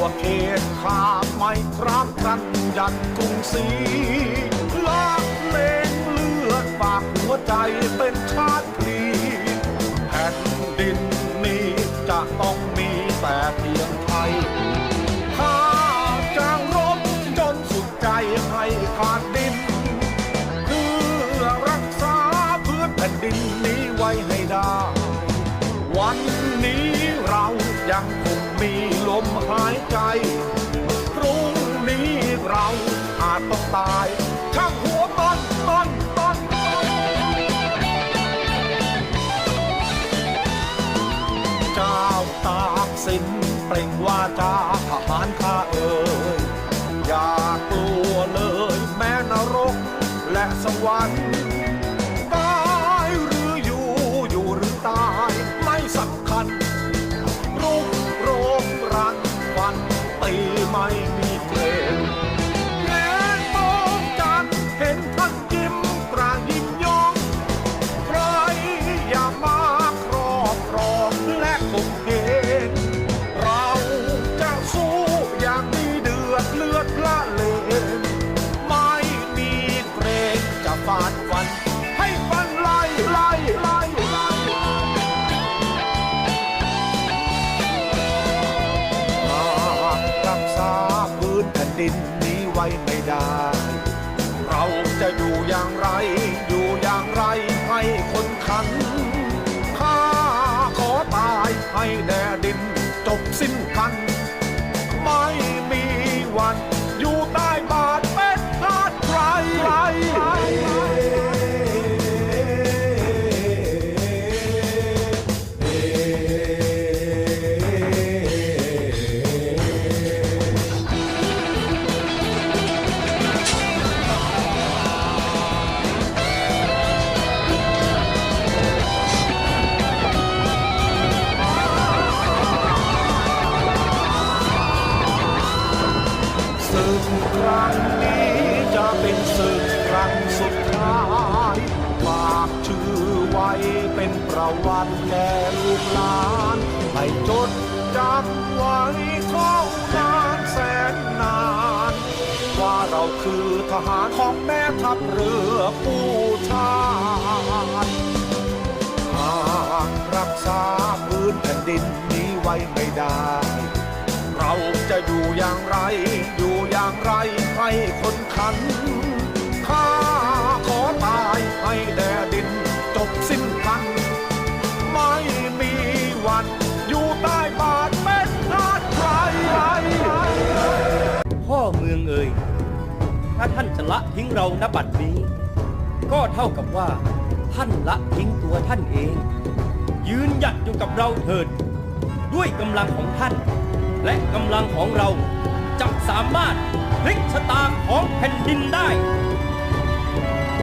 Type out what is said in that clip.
วเขตข้าไม่ครับกันยันกรุงศรีลักเลงเลือดฝากหัวใจเป็นชาติพลีแผ่นดินนี้จะต้องมีแต่เพียงไทยข้าจะรบจนสุดใจให้ขาดดิน เพื่อรักษาเพื้นแผ่นดินนี้ไว้ให้ได้ วันนี้เรายังคง มีลมหายใจ พรุ่งนี้เราอาจต้องตายช่างหัวต้นต้นตั้นเจ้าตากสินเปล่งวาจาทหารข้า ตีไม่ ดินนี้ไว้ไม่ได้ เราจะอยู่อย่างไรอยู่ ศึกครั้งนี้จะเป็นศึกครั้งสุดท้ายฝากชื่อไว้เป็นประวัติแก่ลูกหลานให้จดจำไว้เท่านานแสนนาน ว่าเราคือทหารของแม่ทัพเรือผู้ชาติหากรักษาพื้นแผ่นดินนี้ไว้ไม่ได้ เราจะอยู่อย่างไรอยู่ัน ข้าขอตายให้แดดินจบสิ้นกัน ไม่มีวันอยู่ใต้บาทเป็นทาสใครพ่อเมืองเอ่ย ถ้าท่านจะละทิ้งเราณบัดนี้ ก็เท่ากับว่า ท่านละทิ้งตัวท่านเอง ยืนหยัดอยู่กับเราเถิด ด้วยกำลังของท่าน และกำลังของเราจะสามารถ พลิกชะตาของแผ่นดินได้